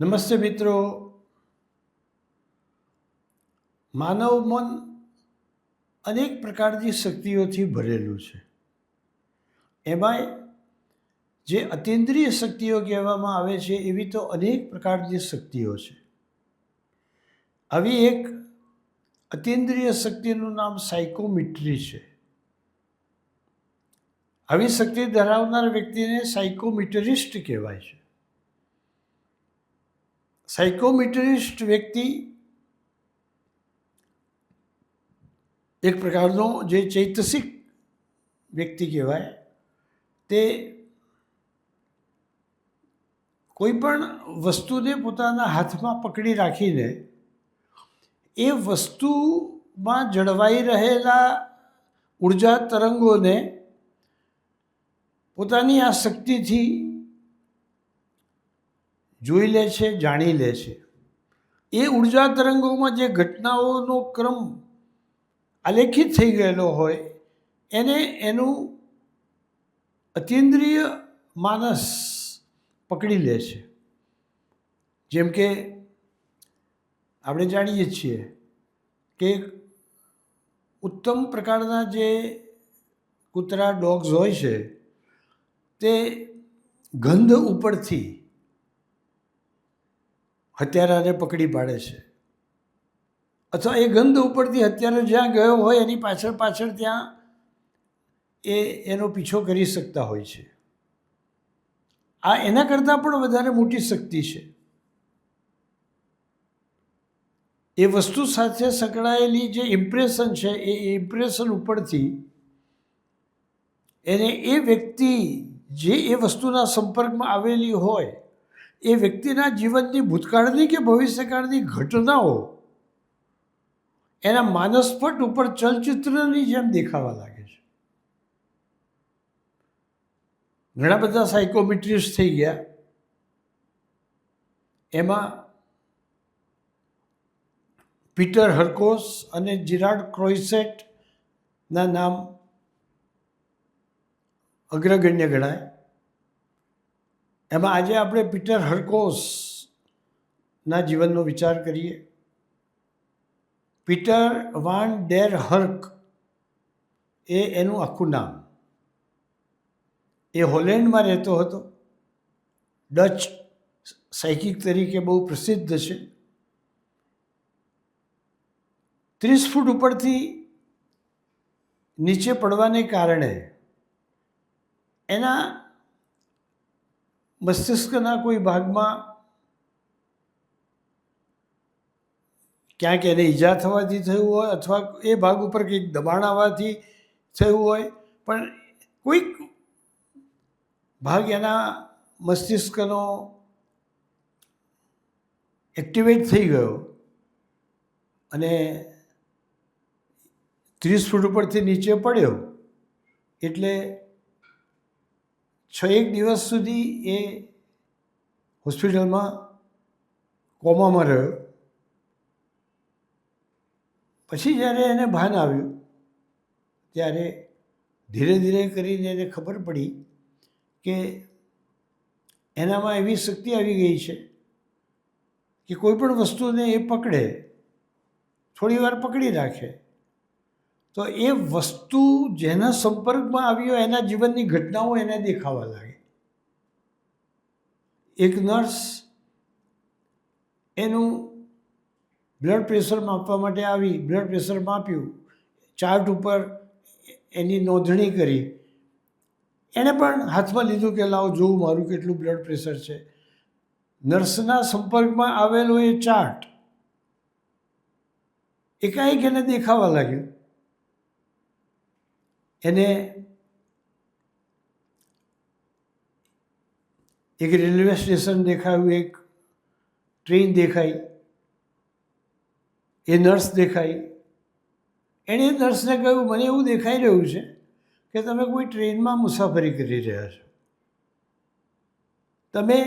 નમસ્તે મિત્રો. માનવ મન અનેક પ્રકારની શક્તિઓથી ભરેલું છે. એમાંય જે અતિન્દ્રિય શક્તિઓ કહેવામાં આવે છે એવી તો અનેક પ્રકારની શક્તિઓ છે. આવી એક અતિન્દ્રિય શક્તિનું નામ સાયકોમિટ્રી છે. આવી શક્તિ ધરાવનાર વ્યક્તિને સાયકોમિટરિસ્ટ કહેવાય છે. સાયકોમિટરિસ્ટ વ્યક્તિ એક પ્રકારનો જે ચૈતસિક વ્યક્તિ કહેવાય, તે કોઈ પણ વસ્તુને પોતાના હાથમાં પકડી રાખીને એ વસ્તુમાં જળવાઈ રહેલા ઊર્જા તરંગોને પોતાની આ શક્તિથી જોઈ લે છે, જાણી લે છે. એ ઊર્જા તરંગોમાં જે ઘટનાઓનો ક્રમ આલેખિત થઈ ગયેલો હોય, એને એનું અતિન્દ્રિય માનસ પકડી લે છે. જેમ કે આપણે જાણીએ છીએ કે ઉત્તમ પ્રકારના જે કૂતરા, ડોગ્સ હોય છે, તે ગંધ ઉપરથી હત્યારાને પકડી પાડે છે. અથવા એ ગંધ ઉપરથી હત્યારો જ્યાં ગયો હોય એની પાછળ પાછળ ત્યાં એ એનો પીછો કરી શકતા હોય છે. આ એના કરતાં પણ વધારે મોટી શક્તિ છે. એ વસ્તુ સાથે સંકળાયેલી જે ઇમ્પ્રેશન છે, એ ઇમ્પ્રેશન ઉપરથી એને એ વ્યક્તિ જે એ વસ્તુના સંપર્કમાં આવેલી હોય એ વ્યક્તિના જીવનની ભૂતકાળની કે ભવિષ્યકાળની ઘટનાઓ એના માનસપટ ઉપર ચલચિત્રની જેમ દેખાવા લાગે છે. ઘણા બધા સાયકોમેટ્રિસ્ટ થઈ ગયા. એમાં પીટર હર્કોસ અને જીરાડ ક્રોઇસેટના નામ અગ્રગણ્ય ગણાય. એમાં આજે આપણે પીટર હર્કોસના જીવનનો વિચાર કરીએ. પીટર વાન ડેર હર્ક એ એનું આખું નામ. એ હોલેન્ડમાં રહેતો હતો. ડચ સાયકિક તરીકે બહુ પ્રસિદ્ધ છે. ત્રીસ ફૂટ ઉપરથી નીચે પડવાને કારણે એના મસ્તિષ્કના કોઈ ભાગમાં ક્યાંક એને ઈજા થવાથી થયું હોય અથવા એ ભાગ ઉપર કંઈક દબાણ આવવાથી થયું હોય, પણ કોઈક ભાગ એના મસ્તિષ્કનો એક્ટિવેટ થઈ ગયો અને ત્રીસ ફૂટ ઉપરથી નીચે પડ્યો, એટલે છ એક દિવસ સુધી એ હોસ્પિટલમાં કોમામાં રહ્યો. પછી જ્યારે એને ભાન આવ્યું, ત્યારે ધીરે ધીરે કરીને એને ખબર પડી કે એનામાં એવી શક્તિ આવી ગઈ છે કે કોઈ પણ વસ્તુને એ પકડે, થોડી વાર પકડી રાખે. તો એ વસ્તુ જેના સંપર્કમાં આવ્યો એના જીવનની ઘટનાઓ એને દેખાવા લાગે. એક નર્સ એનું બ્લડ પ્રેશર માપવા માટે આવી બ્લડ પ્રેશર માપ્યું ચાર્ટ ઉપર એની નોંધણી કરી. એણે પણ હાથમાં લીધું કે, લાવો જોવું મારું કેટલું બ્લડ પ્રેશર છે. નર્સના સંપર્કમાં આવેલો એ ચાર્ટ એકાએક એને દેખાવા લાગ્યું. એને એક રેલવે સ્ટેશન દેખાયું, એક ટ્રેન દેખાઈ, એ નર્સ દેખાઈ. એણે નર્સને કહ્યું, મને એવું દેખાઈ રહ્યું છે કે તમે કોઈ ટ્રેનમાં મુસાફરી કરી રહ્યા છો. તમે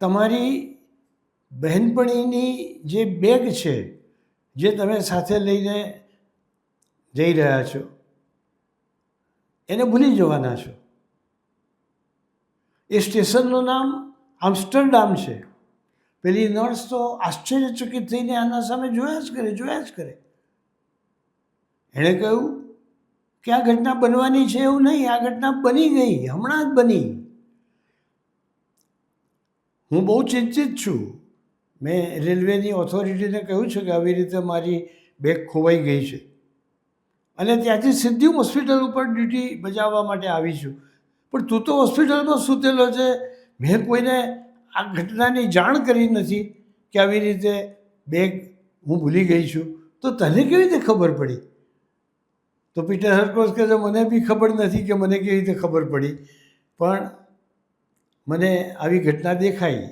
તમારી બહેનપણીની જે બેગ છે, જે તમે સાથે લઈને જઈ રહ્યા છો. એને ભૂલી જવાના છો. એ સ્ટેશનનું નામ આમ્સ્ટરડામ છે. પેલી નર્સ તો આશ્ચર્યચકિત થઈને આના સામે જોયા જ કરે, જોયા જ કરે. એણે કહ્યું કે આ ઘટના બનવાની છે એવું નહીં, આ ઘટના બની ગઈ, હમણાં જ બની. હું બહુ ચિંતિત છું. મેં રેલવેની ઓથોરિટીને કહ્યું છે કે આવી રીતે મારી બેગ ખોવાઈ ગઈ છે. અને ત્યાંથી સીધી હોસ્પિટલ ઉપર ડ્યુટી બજાવવા માટે આવી છું. પણ તું તો હોસ્પિટલમાં સૂતેલો છે? મેં કોઈને આ ઘટનાની જાણ કરી નથી કે આવી રીતે બેગ હું ભૂલી ગઈ છું. તો તને કેવી રીતે ખબર પડી? તો પીટર હરકોસ કહે છે, મને બી ખબર નથી કે મને કેવી રીતે ખબર પડી. પણ મને આવી ઘટના દેખાઈ.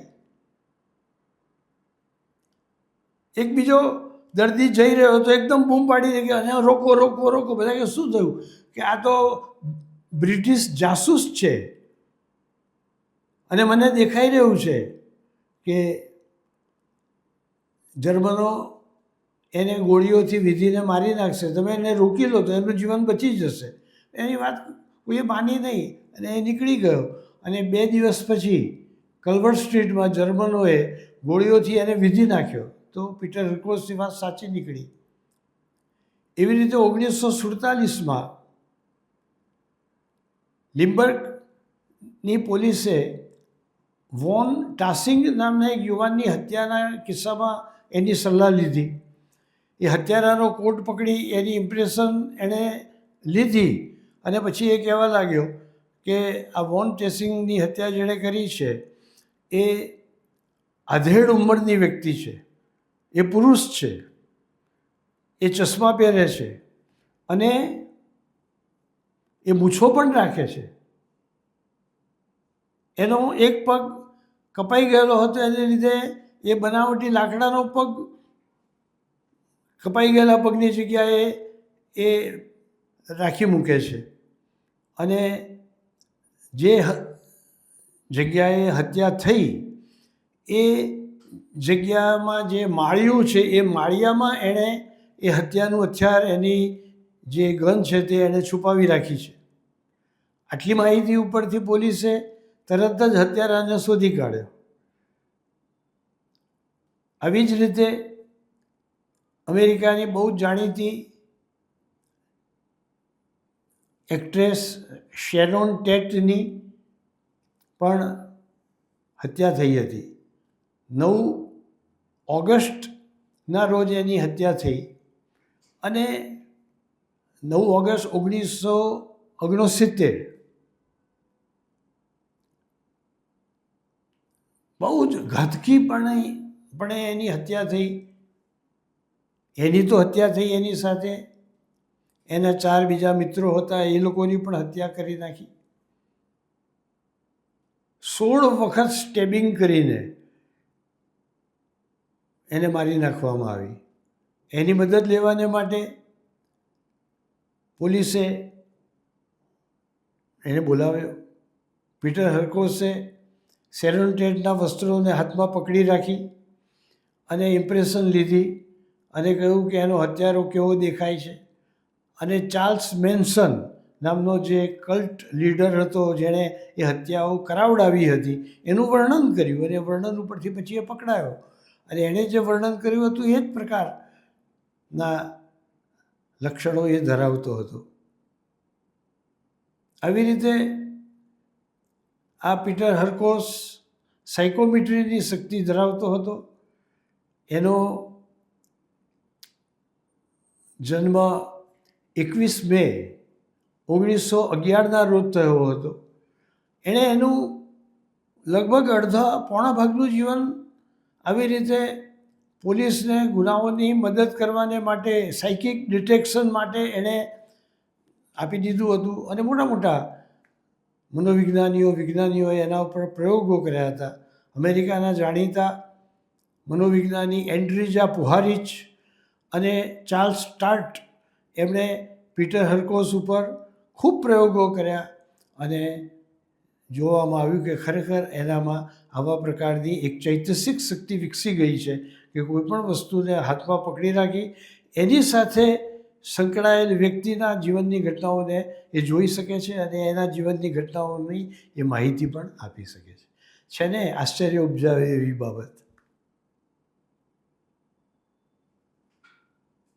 એક બીજો દર્દી જઈ રહ્યો હતો, એકદમ બૂમ કે અને રોકો રોકો રોકો. બધા કે, શું થયું? કે આ તો બ્રિટિશ જાસૂસ છે. અને મને દેખાઈ રહ્યું છે કે જર્મનો એને ગોળીઓથી વિધિને મારી નાખશે. તમે એને રોકી લો તો એનું જીવન બચી જશે. એની વાત કોઈએ માની નહીં અને એ નીકળી ગયો. અને બે દિવસ પછી કલ્વર્ટ સ્ટ્રીટમાં જર્મનોએ ગોળીઓથી એને વિધી નાખ્યો. તો પીટર રિકોર્સની વાત સાચી નીકળી. એવી રીતે ઓગણીસો સુડતાલીસમાં લિમ્બર્ગની પોલીસે વોન ટાસિંગ નામના એક યુવાનની હત્યાના કિસ્સામાં એની સલાહ લીધી. એ હત્યારાનો કોટ પકડી એની ઇમ્પ્રેશન એણે લીધી અને પછી એ કહેવા લાગ્યો કે આ વોન ટેસિંગની હત્યા જેણે કરી છે એ આધેડ ઉંમરની વ્યક્તિ છે. એ પુરુષ છે. એ ચશ્મા પહેરે છે અને એ મૂછો પણ રાખે છે. એનો એક પગ કપાઈ ગયેલો હતો એને લીધે એ બનાવટી લાકડાનો પગ કપાઈ ગયેલા પગની જગ્યાએ એ રાખી મૂકે છે. અને જે જગ્યાએ હત્યા થઈ એ જગ્યામાં જે માળિયું છે, એ માળિયામાં એણે એ હત્યાનું હથિયાર એની જે ગન છે તે એણે છુપાવી રાખી છે. આટલી માહિતી ઉપરથી પોલીસે તરત જ હત્યારાને શોધી કાઢ્યો. આવી જ રીતે અમેરિકાની બહુ જાણીતી એક્ટ્રેસ શેરોન ટેટની પણ હત્યા થઈ હતી. નવ ઓગસ્ટના રોજ એની હત્યા થઈ અને નવ ઓગસ્ટ ઓગણીસો ઓગણસિત્તેર. બહુ જ ઘાતકીપણે પણ એની હત્યા થઈ. એની તો હત્યા થઈ એની સાથે. એના ચાર બીજા મિત્રો હતા, એ લોકોની પણ હત્યા કરી નાખી. સોળ વખત સ્ટેબિંગ કરીને એને મારી નાખવામાં આવી. એની મદદ લેવાને માટે પોલીસે એને બોલાવ્યો. પીટર હરકોસે ટેટના વસ્ત્રોને હાથમાં પકડી રાખી અને ઇમ્પ્રેશન લીધી અને કહ્યું કે એનો હત્યારો કેવો દેખાય છે. અને ચાર્લ્સ મેન્સન નામનો જે કલ્ટ લીડર હતો જેણે એ હત્યાઓ કરાવડાવી હતી, એનું વર્ણન કર્યું અને વર્ણન ઉપરથી પછી એ પકડાયો. અને એણે જે વર્ણન કર્યું હતું એ જ પ્રકારના લક્ષણો એ ધરાવતો હતો. આવી રીતે આ પીટર હરકોસ સાયકોમેટ્રીની શક્તિ ધરાવતો હતો. એનો જન્મ એકવીસ મે ઓગણીસો અગિયારના રોજ થયો હતો. એણે એનું લગભગ અડધા પોણા ભાગનું જીવન આવી રીતે પોલીસને ગુનાઓની મદદ કરવાને માટે સાયકિક ડિટેક્શન માટે એણે આપી દીધું હતું અને મોટા મોટા મનોવિજ્ઞાનીઓ, વિજ્ઞાનીઓએ એના ઉપર પ્રયોગો કર્યા હતા. અમેરિકાના જાણીતા મનોવિજ્ઞાની એન્ડ્રીજા પુહારિચ અને ચાર્લ્સ સ્ટાર્ટ એમણે પીટર હરકોસ ઉપર ખૂબ પ્રયોગો કર્યા અને જોવામાં આવ્યું કે ખરેખર એનામાં આવા પ્રકારની એક ચૈતસિક શક્તિ વિકસી ગઈ છે કે કોઈ પણ વસ્તુને હાથમાં પકડી રાખી એની સાથે સંકળાયેલ વ્યક્તિના જીવનની ઘટનાઓને એ જોઈ શકે છે અને એના જીવનની ઘટનાઓની એ માહિતી પણ આપી શકે છે. છે ને? આશ્ચર્ય ઉપજાવે એવી બાબત.